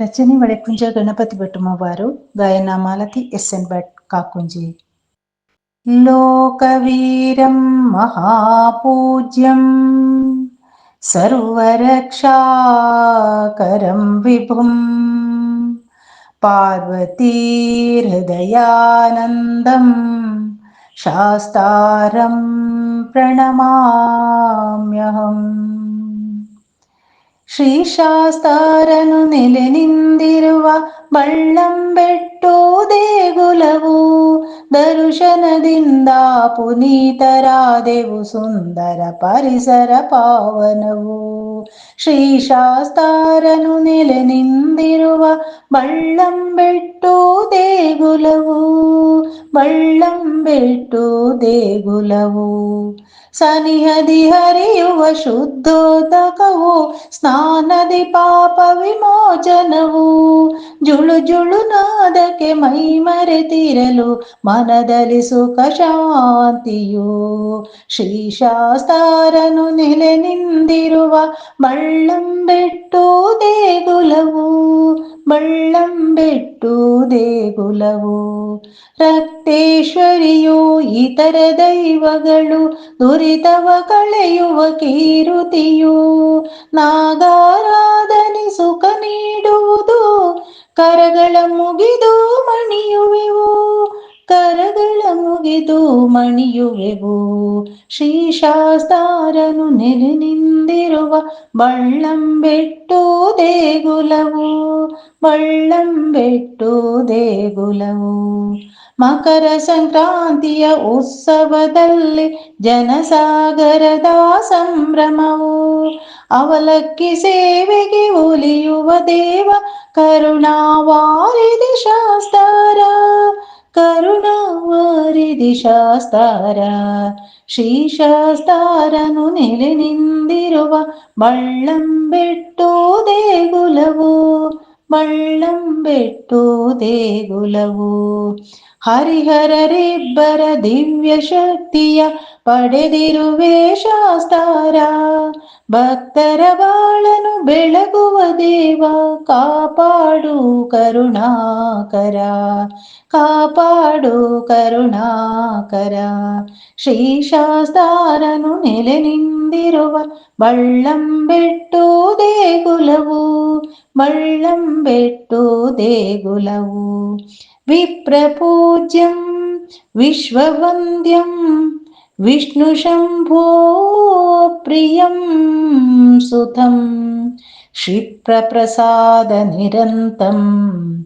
ರಚನೆ ಒಳೆಕುಂಜ ಗಣಪತಿ ಭಟ್ ಮೂವಾರು ಗಾಯನ Malathi S N Bhat Kakunji ಲೋಕವೀರಂ ಮಹಾಪೂಜ್ಯಂ ಸರ್ವರಕ್ಷಾಕರಂ ವಿಭುಂ ಪಾರ್ವತೀರ್ಹೃದಯಾನಂದಂ ಶಾಸ್ತಾರಂ ಪ್ರಣಮಾಮ್ಯಹಂ ಶ್ರೀಶಾಸ್ತಾರನು ನೆಲೆ ನಿಂದಿರುವ ಬಳ್ಳಂಬೆಟ್ಟು ದೇಗುಲವು ದರ್ಶನದಿಂದ ಪುನೀತರಾದೆವು ಸುಂದರ ಪರಿಸರ ಪಾವನವು. ಶ್ರೀಶಾಸ್ತಾರನು ನೆಲೆ ನಿಂದಿರುವ ಬಳ್ಳಂಬೆಟ್ಟು ದೇಗುಲವು ಬಳ್ಳಂಬೆಟ್ಟು ದೇಗುಲವು. ಸನಿಹದಿ ಹರಿಯುವ ಶುದ್ಧೋದಕವು, ಸ್ನಾನದಿ ಪಾಪ ವಿಮೋಚನವು. ಜುಳು ಜುಳು ನಾದಕ್ಕೆ ಮೈ ಮರೆತಿರಲು, ಮನದಲ್ಲಿ ಸುಖ ಶಾಂತಿಯು. ಶ್ರೀಶಾಸ್ತಾರನು ನೆಲೆ ನಿಂದಿರುವ ಬಳ್ಳಂಬೆಟ್ಟು ದೇಗುಲವು. ಬಳ್ಳಂಬೆಟ್ಟು ದೇಗುಲವು. ರಕ್ತೇಶ್ವರಿಯು ಇತರ ದೈವಗಳು, ದುರಿತವ ಕಳೆಯುವ ಕೀರುತಿಯು. ನಾಗಾರಾಧನೆ ಸುಖ ನೀಡುವುದು, ಕರಗಳ ಮುಗಿದು ಮಣಿಯುವೆವು. ಕರಗಳ ಮುಗಿದು ಮಣಿಯುವೆವು. ಶ್ರೀಶಾಸ್ತಾರನು ನೆಲೆ ನಿಂದಿರುವ ಬಳ್ಳಂಬೆಟ್ಟು ದೇಗುಲವು. ಬಳ್ಳಂಬೆಟ್ಟು ದೇಗುಲವು. ಮಕರ ಸಂಕ್ರಾಂತಿಯ ಉತ್ಸವದಲ್ಲಿ ಜನಸಾಗರದ ಸಂಭ್ರಮವು. ಅವಲಕ್ಕಿ ಸೇವೆಗೆ ಒಲಿಯುವ ದೇವ ಕರುಣಾವಾರಿದಿ ಶಾಸ್ತಾರ. ಕರುಣಾವಾರಿದಿ ಶಾಸ್ತಾರ ಶ್ರೀಶಾಸ್ತಾರನು ನೆಲೆ ನಿಂದಿರುವ ಬಳ್ಳಂಬೆಟ್ಟು ದೇಗುಲವು. ಬಳ್ಳಂಬೆಟ್ಟು ದೇಗುಲವು. ಹರಿಹರರಿಬ್ಬರ ದಿವ್ಯ ಶಕ್ತಿಯ ಪಡೆದಿರುವೆ ಶಾಸ್ತಾರ. ಭಕ್ತರ ಬಾಳನು ಬೆಳಗುವ ದೇವ, ಕಾಪಾಡು ಕರುಣಾಕರ. ಕಾಪಾಡು ಕರುಣಾಕರ. ಶ್ರೀಶಾಸ್ತಾರನು ನೆಲೆ ನಿಂದಿರುವ ಬಳ್ಳಂಬೆಟ್ಟು ದೇಗುಲವು ಬಳ್ಳಂಬೆಟ್ಟು ದೇಗುಲವು. विप्रपूज्यं विश्ववन्द्यं विष्णुशम्भोप्रियं सुतं क्षिप्रसादनिरन्तम्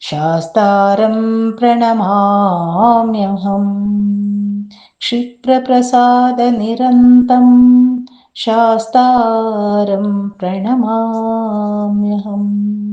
शास्तारं प्रणमाम्यहम् क्षिप्रसादनिरन्तं शास्तारं प्रणमाम्यहम्।